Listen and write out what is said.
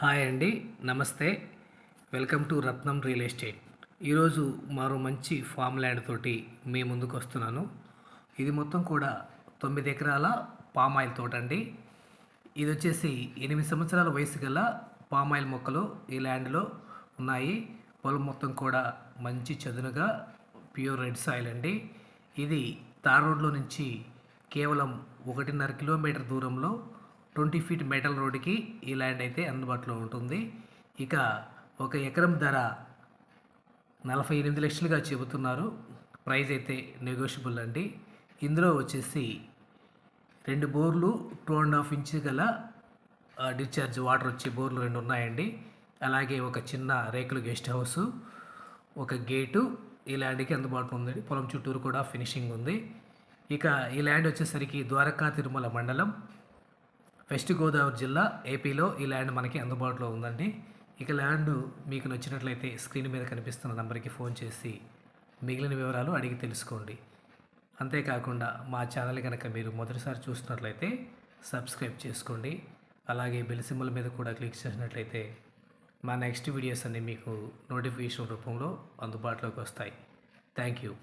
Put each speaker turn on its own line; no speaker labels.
Hi అండి నమస్తే. Welcome to Ratnam real estate. ఈరోజు మరో మంచి ఫామ్ ల్యాండ్ తోటి మీ ముందుకు వస్తున్నాను. ఇది మొత్తం కూడా తొమ్మిది ఎకరాల పామ్ ఆయిల్ తోట అండి. ఇది వచ్చేసి ఎనిమిది సంవత్సరాల వయసు గల పామ్ ఆయిల్ మొక్కలు ఈ ల్యాండ్లో ఉన్నాయి. పొలం మొత్తం కూడా మంచి చదునుగా ప్యూర్ రెడ్ సాయిల్ అండి. ఇది తార్ రోడ్లో నుంచి కేవలం ఒకటిన్నర కిలోమీటర్ దూరంలో ట్వంటీ ఫీట్ మెటల్ రోడ్డుకి ఈ ల్యాండ్ అయితే అందుబాటులో ఉంటుంది. ఇక ఒక ఎకరం ధర నలభై ఎనిమిది లక్షలుగా చెబుతున్నారు. ప్రైస్ అయితే నెగోషియబుల్ అండి. ఇందులో వచ్చేసి రెండు బోర్లు టూ అండ్ హాఫ్ ఇంచ్ గల డిశ్చార్జ్ వాటర్ వచ్చే బోర్లు రెండు ఉన్నాయండి. అలాగే ఒక చిన్న రేకుల గెస్ట్ హౌస్ ఒక గేటు ఈ ల్యాండ్కి అందుబాటులో ఉంది పొలం చుట్టూరు కూడా ఫినిషింగ్ ఉంది. ఇక ఈ ల్యాండ్ వచ్చేసరికి ద్వారకా తిరుమల మండలం. వెస్ట్ గోదావరి జిల్లా ఏపీలో ఈ ల్యాండ్ మనకి అందుబాటులో ఉందండి. ఇక ల్యాండ్ మీకు నచ్చినట్లయితే స్క్రీన్ మీద కనిపిస్తున్న నెంబర్కి ఫోన్ చేసి మిగిలిన వివరాలు అడిగి తెలుసుకోండి. అంతేకాకుండా మా ఛానల్ కనుక మీరు మొదటిసారి చూస్తున్నట్లయితే సబ్స్క్రైబ్ చేసుకోండి. అలాగే బెల్ సింబల్ మీద కూడా క్లిక్ చేసినట్లయితే మా నెక్స్ట్ వీడియోస్ అన్నీ మీకు నోటిఫికేషన్ రూపంలో అందుబాటులోకి వస్తాయి. Thank you.